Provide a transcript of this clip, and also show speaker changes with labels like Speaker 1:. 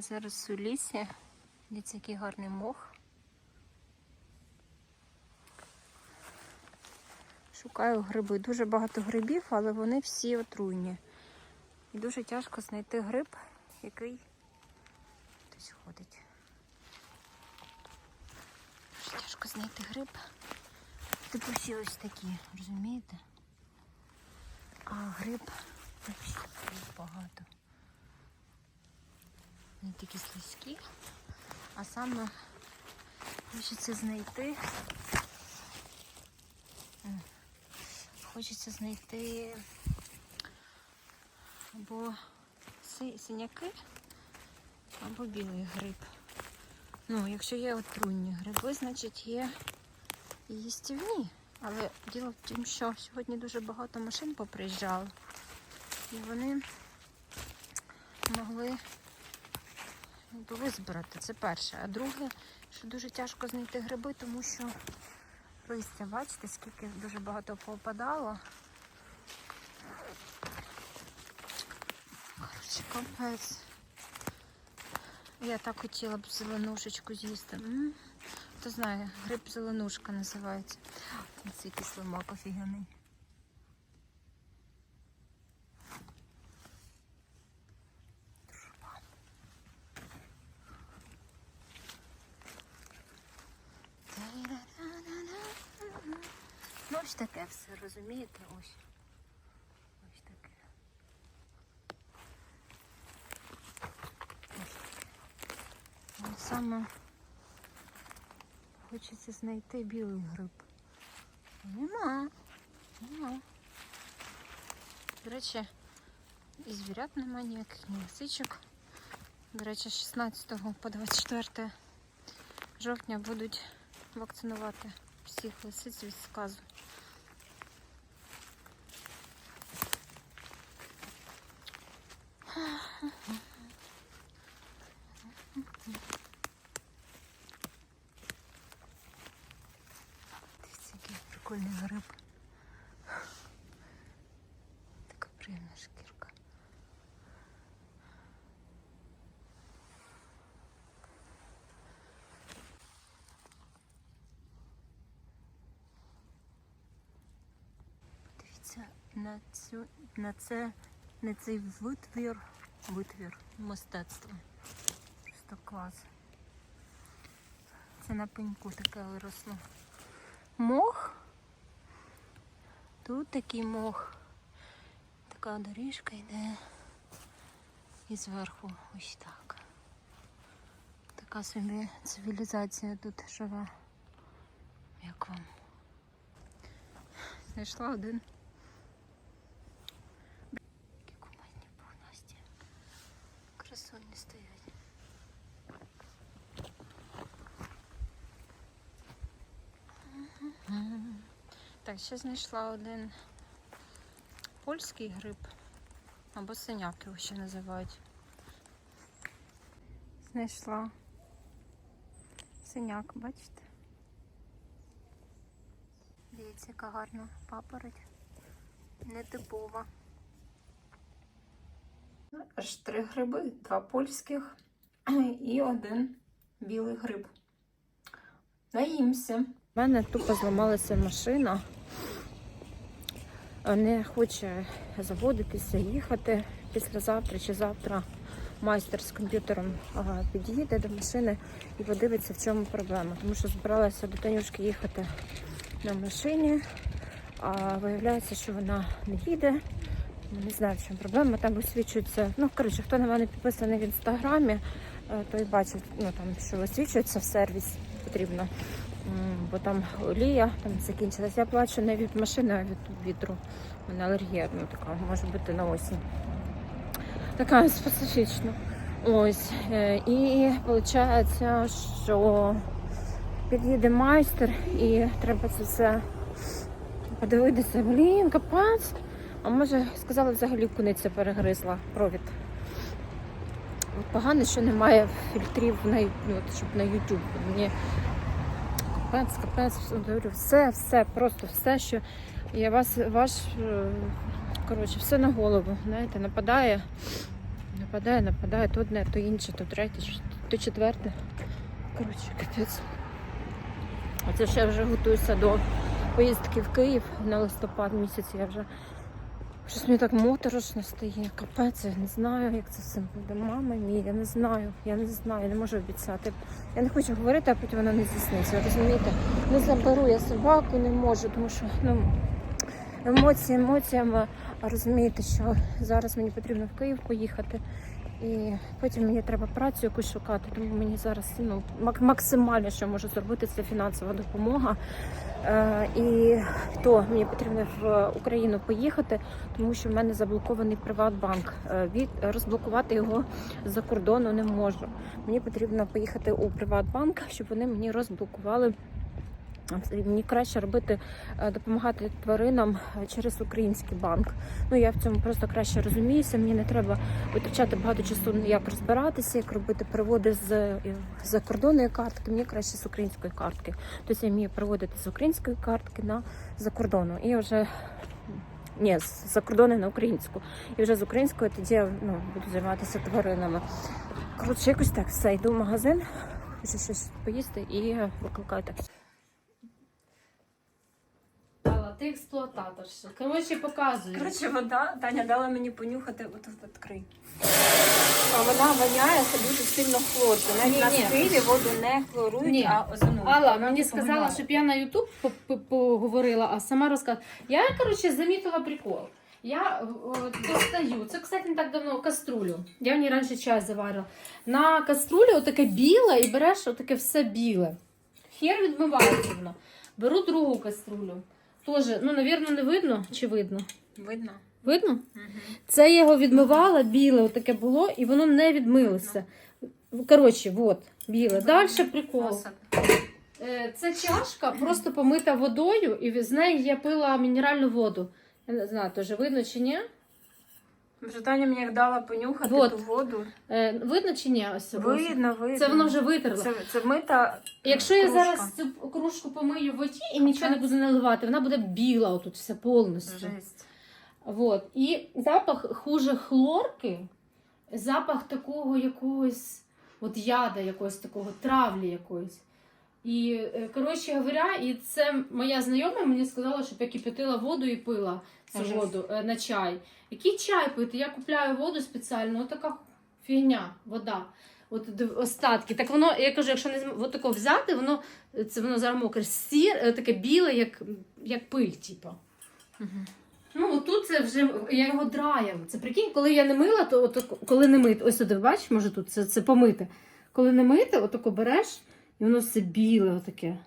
Speaker 1: Зараз у лісі. Дивіться, який гарний мох. Шукаю гриби. Дуже багато грибів, але вони всі отруйні. І дуже тяжко знайти гриб, який хтось ходить. Дуже тяжко знайти гриб. Типу всі ось такі, розумієте? А гриб взагалі багато. Вони такі слизькі. А саме хочеться знайти. Хочеться знайти або си- синяки, або білий гриб. Ну, якщо є отруйні гриби, значить є і їстівні. Але діло в тім, що сьогодні дуже багато машин поприїжджало. І вони могли якби, визбирати. Це перше. А друге, що дуже тяжко знайти гриби, тому що листя, бачите, скільки дуже багато попадало. Коротше, капець. Я так хотіла б зеленушечку з'їсти. Хто знає, гриб зеленушка називається. Ось який слимак офігенний. Ну, ось таке все, розумієте? Ось. Ось таке. Ось таке. Саме хочеться знайти білий гриб. Нема. Нема. До речі, і звірят нема ніяких, ні лисичок. До речі, з 16 по 24 жовтня будуть вакцинувати всіх лисиць від сказу. Дивіться, який прикольний гриб. Така приємна шкірка. Подивіться на цю на це на цей витвір витвір мистецтва. Просто клас. Це на пеньку таке виросло. Мох. Тут такий мох. Така доріжка йде. І зверху ось так. Така собі цивілізація тут живе. Як вам? Знайшла один. Красуні стоять. Так, ще знайшла один польський гриб. Або синяк його ще називають. Знайшла синяк, бачите? Дивіться, яка гарна папороть. Нетипова. Аж три гриби, два польських і один білий гриб. Наїмся. У мене тупо зламалася машина. Не хоче заводитися, їхати післязавтра чи завтра. Майстер з комп'ютером під'їде до машини і подивиться, в чому проблема. Тому що збиралася до Танюшки їхати на машині, а виявляється, що вона не їде. Ну, Не знаю, в чому проблема. Там висвічується. Ну, коротше, хто на мене підписаний в інстаграмі, е, той бачить, ну там що висвічується в сервіс потрібно. Бо там олія там закінчилась. Я плачу не від машини, а від вітру. У мене алергія ну, така, може бути на осінь. Така специфічна. Ось. е, І виходить, що під'їде майстер і треба це все подивитися. Блін, капець. А може, сказали, взагалі куниця перегризла провід. От Погано, що немає фільтрів на, ну, от, щоб на YouTube. Мені капець, капець, все, все, просто все, що я вас, ваш, е, коротше, все на голову, знаєте, нападає. нападає, нападає, то одне, то інше, то третє, то четверте. Коротше, капець. А це ще вже готуюся до поїздки в Київ на листопад місяць. Я вже щось мені так моторошно стає. Капець, я не знаю, як це все буде. Мама мій, я не знаю, я не знаю, я не можу обіцяти. Я не хочу говорити, а потім вона не здійсниться. Розумієте? Не заберу я собаку, не можу, тому що ну, емоції емоціями. А розумієте, що зараз мені потрібно в Київ поїхати. І потім мені треба працю якусь шукати, тому мені зараз ну, максимально, що можу зробити, це фінансова допомога. Е, і то мені потрібно в Україну поїхати, тому що в мене заблокований Приватбанк. Е, від розблокувати його за кордону не можу. Мені потрібно поїхати у Приватбанк, щоб вони мені розблокували. Мені краще робити, е, допомагати тваринам е, через український банк. Ну я в цьому просто краще розуміюся. Мені не треба витрачати багато часу, як розбиратися, як робити переводи з е, закордонної картки. Мені краще з української картки. Тобто я вмію переводити з української картки на закордонну. І вже ні, з закордону на українську. І вже з української тоді я ну, буду займатися тваринами. Коротше, якось так все. Йду в магазин, хочу щось поїсти і викликаю таксі.
Speaker 2: Алла, ти експлуататорша. Коротше, показуй.
Speaker 1: Коротше, вода Таня дала мені понюхати от відкрий. А вона воняє це дуже сильно хлорку. Навіть
Speaker 2: Ні,
Speaker 1: на
Speaker 2: ні.
Speaker 1: Києві воду не хлорують,
Speaker 2: Ні.
Speaker 1: а озоnuють.
Speaker 2: Алла
Speaker 1: Вона
Speaker 2: мені сказала, щоб я на Ютуб по- по- поговорила, а сама розказала. Я, коротше, замітила прикол. Я о, достаю, це, кстати, не так давно каструлю. Я в ній раніше чай заварила. На каструлі отаке біле і береш отаке все біле. Хер відмивається воно. Беру другу каструлю. Тоже, ну, навірно, не видно чи видно?
Speaker 1: видно.
Speaker 2: Видно? Це я його відмивала, біле таке було, і воно не відмилося. Коротше, от, біле. Далі прикол. Е, Це чашка просто помита водою, і з неї я пила мінеральну воду. Я не знаю, теж видно чи ні.
Speaker 1: Вже Таня мені дала понюхати
Speaker 2: Вот.
Speaker 1: ту воду.
Speaker 2: Е, видно чи ні? Ось.
Speaker 1: Видно, видно.
Speaker 2: Це воно вже витерло.
Speaker 1: Це, це мита.
Speaker 2: Якщо я зараз цю кружку помию в воді і нічого не буду наливати, вона буде біла отут вся повністю.
Speaker 1: Жесть.
Speaker 2: Вот. І запах хуже хлорки, запах такого якогось от яда, якогось такого травлі якоїсь. І, е, коротше говоря, і це моя знайома мені сказала, щоб я кипятила воду і пила цю
Speaker 1: Ужас.
Speaker 2: воду е, на чай. Який чай пити? Я купляю воду спеціально, отака фігня, вода. От остатки. Так воно, я кажу, якщо не от тако взяти, воно це воно зараз мокре, сір, е, таке біле, як, як пиль, типу. Ну, отут це вже я його драяв. Це прикинь, коли я не мила, то от, коли не мити, ось туди бачиш, може тут це, це помити. Коли не мити, отако береш, і воно все біле, отаке.